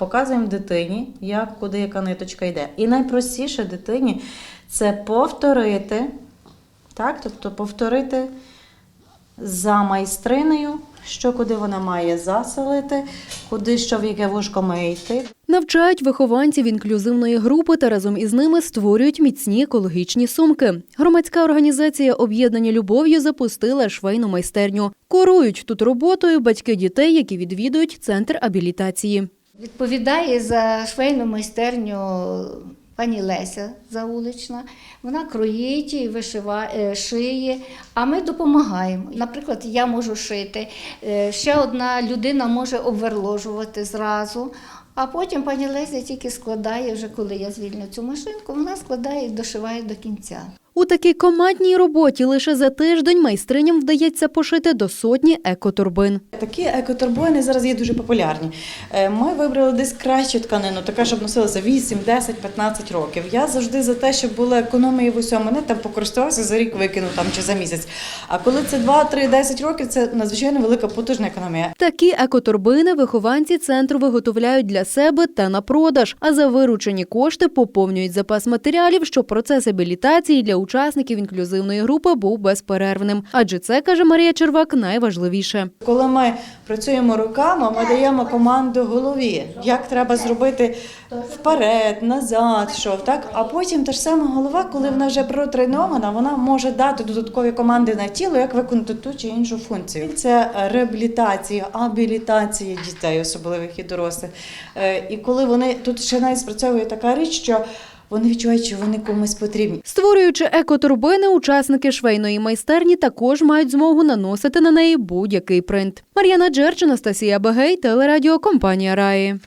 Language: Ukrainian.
Показуємо дитині, як куди яка ниточка йде. І найпростіше дитині це повторити, так? тобто повторити за майстринею, що куди вона має заселити, куди що в яке вушко має йти. Навчають вихованців інклюзивної групи та разом із ними створюють міцні екологічні сумки. Громадська організація Об'єднані любов'ю запустила швейну майстерню. Курують тут роботою батьки дітей, які відвідують центр абілітації. Відповідає за швейну майстерню пані Леся Заулична. Вона кроїть і вишиває, шиє, а ми допомагаємо. Наприклад, я можу шити, е, ще одна людина може обверложувати зразу. А потім пані Леся тільки складає, вже коли я звільню цю машинку, вона складає і дошиває до кінця. У такій командній роботі лише за тиждень майстриням вдається пошити до сотні екотурбин. Такі екотурбони зараз є дуже популярні. Е, Ми вибрали десь кращу тканину, така, щоб носилася 8, 10, 15 років. Я завжди за те, щоб була економія в усьому. Не там покористувався за рік, викинув там чи за місяць. А коли це 2, 3, 10 років, це надзвичайно велика потужна економія. Такі екотурбини вихованці центру виготовляють для себе та на продаж, а за виручені кошти поповнюють запас матеріалів, щоб процес абілітації для учасників інклюзивної групи був безперервним. Адже це каже Марія Червак найважливіше. Коли ми працюємо руками, ми даємо команду голові, як треба зробити вперед, назад, що так. А потім та ж сама голова, коли вона вже протренована, вона може дати додаткові команди на тіло, як виконати ту чи іншу функцію. Це реабілітація, абілітація дітей, особливих і дорослих. Е, І коли вони тут ще навіть спрацьовує така річ, що вони відчувають, що вони комусь потрібні. Створюючи екотурбини, учасники швейної майстерні також мають змогу наносити на неї будь-який принт. Мар'яна Джерч, Анастасія Багей, телерадіокомпанія Раї.